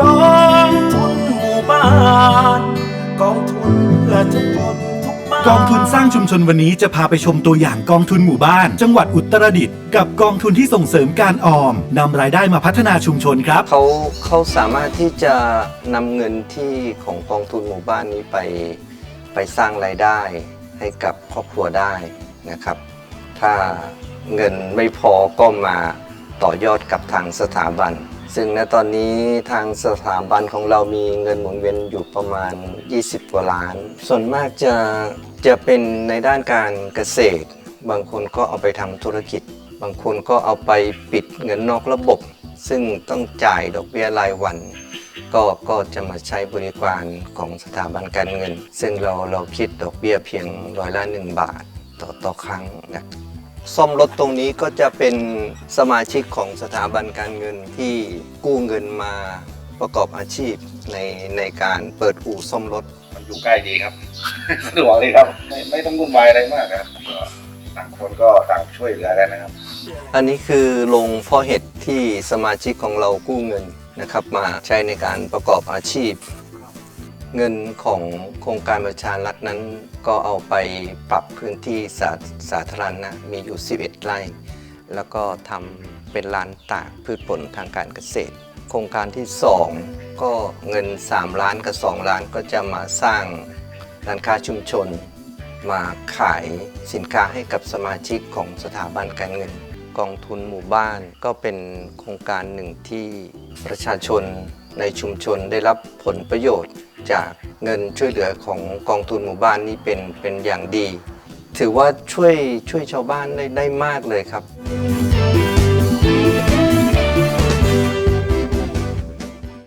กองทุนหมู่บ้านกองทุนเพื่อทุกคนทุกบ้าน กองทุนสร้างชุมชนวันนี้จะพาไปชมตัวอย่างกองทุนหมู่บ้าน จังหวัดอุตรดิตถ์กับกองทุนที่ส่งเสริมการออมนำรายได้มาพัฒนาชุมชนครับ เขาเขาสามารถที่จะนำเงินที่ของกองทุนหมู่บ้านนี้ไปไปสร้างรายได้ให้กับครอบครัวได้นะครับ ถ้าเงินไม่พอก็มาต่อยอดกับทางสถาบัน ซึ่งณตอนนี้ทางสถาบันของเรามีเงินหมุนเวียนอยู่ประมาณ 20 กว่าล้าน ส่วนมากจะจะเป็นในด้านการเกษตร บางคนก็เอาไปทำธุรกิจ บางคนก็เอาไปปิดเงินนอกระบบ ซึ่งต้องจ่ายดอกเบี้ยรายวัน ก็ก็จะมาใช้บริการของสถาบันการเงิน ซึ่งเราเราคิดดอกเบี้ยเพียงร้อยละหนึ่งบาทต่อต่อครั้งนะ ซ่อมรถตรงนี้ก็จะเป็นสมาชิกของสถาบันการเงินที่กู้เงินมาประกอบอาชีพในในการเปิดอู่ซ่อมรถ มันอยู่ใกล้ดีครับสะดวกเลยครับ ไม่ไม่ต้องวุ่นวายอะไรมากครับก็ต่างคนก็ต่างช่วยเหลือกันนะครับ อันนี้คือโรงเพ่อเห็ดที่สมาชิกของเรากู้เงินนะครับ มาใช้ในการประกอบอาชีพ เงินของโครงการประชารัฐนั้น ก็เอาไปปรับพื้นที่สาสาธารณะมีอยู่ 11 ไร่ แล้วก็ทำเป็นลานตากพืชผลทางการเกษตร โครงการที่ 2 ก็เงิน 3 ล้านกับ 2 ล้านก็จะมาสร้างร้านค้าชุมชน มาขายสินค้าให้กับสมาชิกของสถาบันการเงิน กองทุนหมู่บ้านก็เป็นโครงการหนึ่งที่ประชาชนในชุมชนได้รับผลประโยชน์ จากเงินช่วยเหลือของกองทุนหมู่บ้านนี่เป็นเป็นอย่างดี ถือว่าช่วยช่วยชาวบ้านได้ได้มากเลยครับ